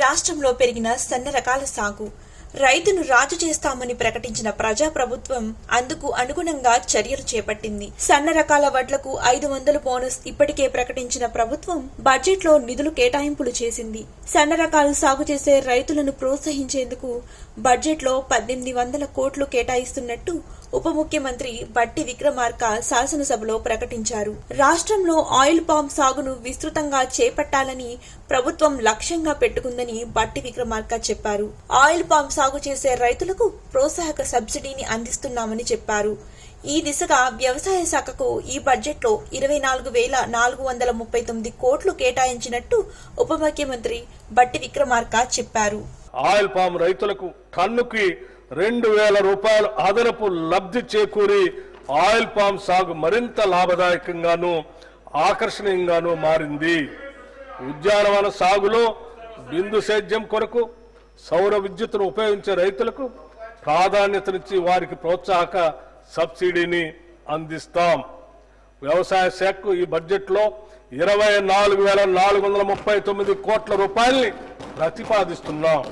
రాష్ట్రంలో పెరిగిన సన్న రకాల సాగు. రైతును రాజు చేస్తామని ప్రకటించిన ప్రజాప్రభుత్వం అందుకు అనుగుణంగా చర్యలు చేపట్టింది. సన్న రకాల వడ్లకు ఐదు వందల బోనస్ ఇప్పటికే ప్రకటించిన ప్రభుత్వం బడ్జెట్లో నిధులు కేటాయింపులు చేసింది. సన్న రకాలు సాగు చేసే రైతులను ప్రోత్సహించేందుకు బడ్జెట్లో పద్దెనిమిది వందల కోట్లు కేటాయిస్తున్నట్టు ఉప ముఖ్యమంత్రి బట్టి విక్రమార్క శాసనసభలో ప్రకటించారు. రాష్ట్రంలో ఆయిల్ పామ్ సాగును విస్తృతంగా చేపట్టాలని ప్రభుత్వం లక్ష్యంగా పెట్టుకుందని బట్టి విక్రమార్క చెప్పారు. ఆయిల్ పామ్ సాగు చేసే రైతులకు ప్రోత్సాహక సబ్సిడీని అందిస్తున్నామని చెప్పారు. ఈ దిశగా వ్యవసాయ శాఖకు ఈ బడ్జెట్లో ఇరవై నాలుగు వేల నాలుగు వందల ముప్పై తొమ్మిది కోట్లు కేటాయించినట్టు ఉప ముఖ్యమంత్రి బట్టి విక్రమార్క చెప్పారు. ఆయిల్ పామ్ రైతులకు టన్నుకి రెండు వేల రూపాయలు అదనపు లబ్ధి చేకూరి ఆయిల్ పామ్ సాగు మరింత లాభదాయకంగాను ఆకర్షణీయంగాను మారింది. ఉద్యానవన సాగులో బిందు సేద్యం కొరకు సౌర విద్యుత్తును ఉపయోగించే రైతులకు ప్రాధాన్యతనిచ్చి వారికి ప్రోత్సాహక సబ్సిడీని అందిస్తాం. వ్యవసాయ శాఖకు ఈ బడ్జెట్లో ఇరవై నాలుగు వేల నాలుగు వందల ముప్పై తొమ్మిది కోట్ల రూపాయల్ని ప్రతిపాదిస్తున్నాం.